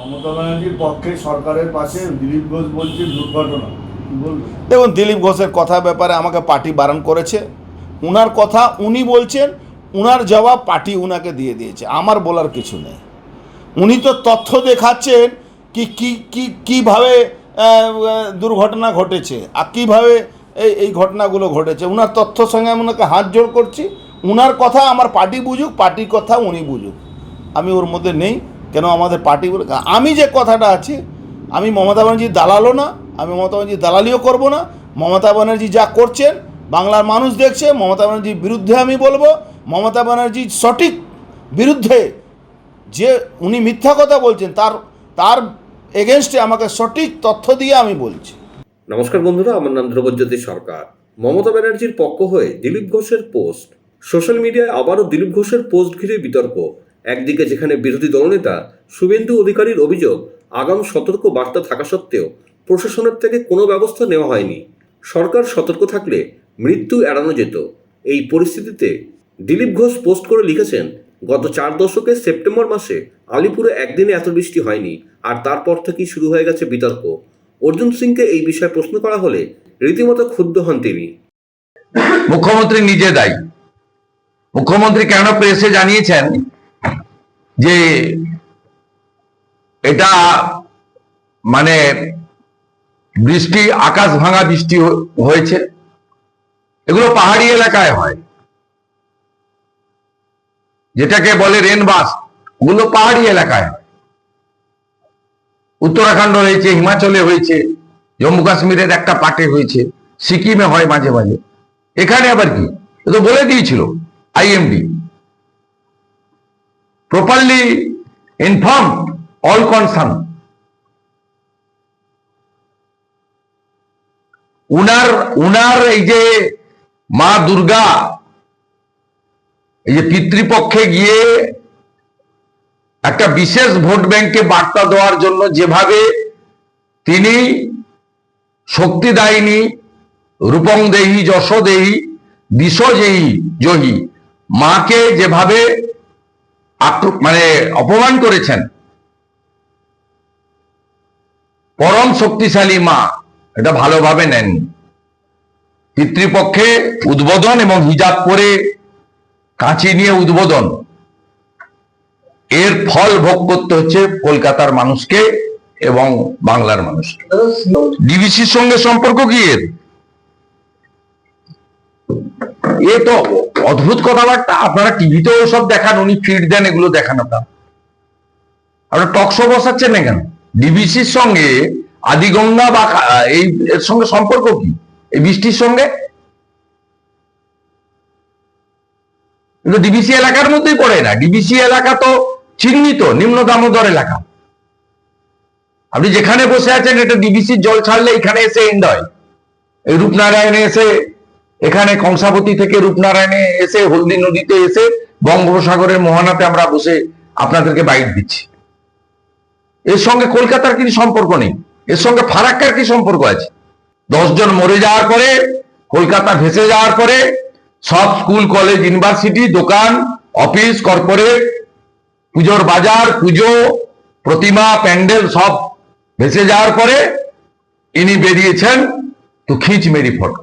মমতা ব্যানার্জির পক্ষে সরকারের পাশে দিলীপ ঘোষ বলছে দুর্ঘটনা। দেখুন, দিলীপ ঘোষের কথা ব্যাপারে আমাকে পার্টি বারণ করেছে। উনার কথা উনি বলছেন, উনার জবাব পার্টি উনাকে দিয়ে দিয়েছে। আমার বলার কিছু নেই। উনি তো তথ্য দেখাচ্ছেন কি কি কি, কীভাবে দুর্ঘটনা ঘটেছে আর কীভাবে এই এই ঘটনাগুলো ঘটেছে। উনার তথ্যর সঙ্গে আমি ওনাকে হাত জোড় করছি। উনার কথা আমার পার্টি বুঝুক, পার্টির কথা উনি বুঝুক। আমি ওর মধ্যে নেই। কেন আমাদের পার্টি আমি যে কথাটা আছি, আমি মমতা ব্যানার্জির দালালও না, আমি মমতা ব্যানার্জির দালালিও করব না। মমতা ব্যানার্জি যা করছেন, বাংলার মানুষ দেখছে, মমতা ব্যানার্জির বিরুদ্ধে আমি বলব, মমতা ব্যানার্জির সঠিক বিরুদ্ধে যে উনি মিথ্যা কথা বলছেন, তার তার এগেনস্টে আমাকে সঠিক তথ্য দিয়ে আমি বলছি। নমস্কার বন্ধুরা, আমার নাম ধ্রুবজ্যোতি সরকার। মমতা ব্যানার্জির পক্ষ হয়ে দিলীপ ঘোষের পোস্ট সোশ্যাল মিডিয়ায় আবারও দিলীপ ঘোষের পোস্ট ঘিরে বিতর্ক। একদিকে যেখানে বিরোধী দলনেতা শুভেন্দু অধিকারীর অভিযোগ আগাম সতর্ক বার্তা থাকা সত্ত্বেও প্রশাসনের থেকে কোনো ব্যবস্থা নেওয়া হয়নি। সরকার সতর্ক থাকলে মৃত্যু এড়ানো যেত। এই পরিস্থিতিতে দিলীপ ঘোষ পোস্ট করে লিখেছেন, গত চার দশকে সেপ্টেম্বর মাসে আলিপুরে একদিনে এত বৃষ্টি হয়নি আর তারপর থেকেই শুরু হয়ে গেছে বিতর্ক। অর্জুন সিংকে এই বিষয়ে প্রশ্ন করা হলে রীতিমতো ক্ষুব্ধ হন তিনি। মুখ্যমন্ত্রী নিজে দায়ী। মুখ্যমন্ত্রী কেন প্রেসে জানিয়েছেন যে এটা মানে বৃষ্টি, আকাশ ভাঙা বৃষ্টি হয়েছে। এগুলো পাহাড়ি এলাকায় হয়। যেটাকে বলে রেনবাস ওগুলো পাহাড়ি এলাকায় উত্তরাখণ্ড হয়েছে, হিমাচলে হয়েছে, জম্মু কাশ্মীরের একটা পার্টে হয়েছে, সিকিমে হয় মাঝে মাঝে। এখানে আবার কি? তো বলে দিয়েছিল IMD properly inform all concern উনার উনার এই যে মা দুর্গা, এই যে পিতৃপক্ষে গিয়ে একটা বিশেষ ভোট ব্যাংকে বার্তা দেওয়ার জন্য যেভাবে তিনি শক্তিদায়িনী রূপং দেহি, যশ দেহি বিশ্বজয়ী জয়ী মাকে যেভাবে মানে অপমান করেছেন। পরম শক্তিশালী মা, এটা ভালোভাবে নেন। পিতৃপক্ষে উদ্বোধন এবং হিজাব করে কাঁচি নিয়ে উদ্বোধন। এর ফল ভোগ করতে হচ্ছে কলকাতার মানুষকে এবং বাংলার মানুষকে। ডিবিসির সঙ্গে সম্পর্ক কি এর? এ তো অদ্ভুত কথাবার্তা। আপনারা টিভিতেও সব দেখান, উনি ফিড দেন, এগুলো দেখান আপনার। আপনারা টক শো বসাচ্ছেন না কেন? ডিবিসির সঙ্গে আদিগঙ্গা বা এই এর সঙ্গে সম্পর্ক কি? এই বৃষ্টির সঙ্গে? ডিবিসি এলাকার মধ্যেই পড়ে না। ডিবিসি এলাকা তো চিহ্নিত, নিম্ন দামোদর এলাকা। আপনি যেখানে বসে আছেন, এটা ডিবিসির জল ছাড়লে এখানে এসে এন্ড হয় এই রূপনারায়ণে এসে এখানে কংসাবতী থেকে রূপনারায়ণে এসে, হলদি নদীতে এসে, বঙ্গোপসাগরের মোহনাতে আমরা বসে আপনাদেরকে বাইট দিচ্ছি। এর সঙ্গে কলকাতার কি সম্পর্ক নেই। এর সঙ্গে ফারাক্কার কি সম্পর্ক আছে? দশজন মরে যাওয়ার পরে, কলকাতা ভেসে যাওয়ার পরে, সব স্কুল, কলেজ, ইউনিভার্সিটি, দোকান, অফিস, কর্পোরেট, পুজোর বাজার, পুজো, প্রতিমা, প্যান্ডেল সব ভেসে যাওয়ার পরে, ইনি বেরিয়েছেন তো খিঁচ মেরি ফটো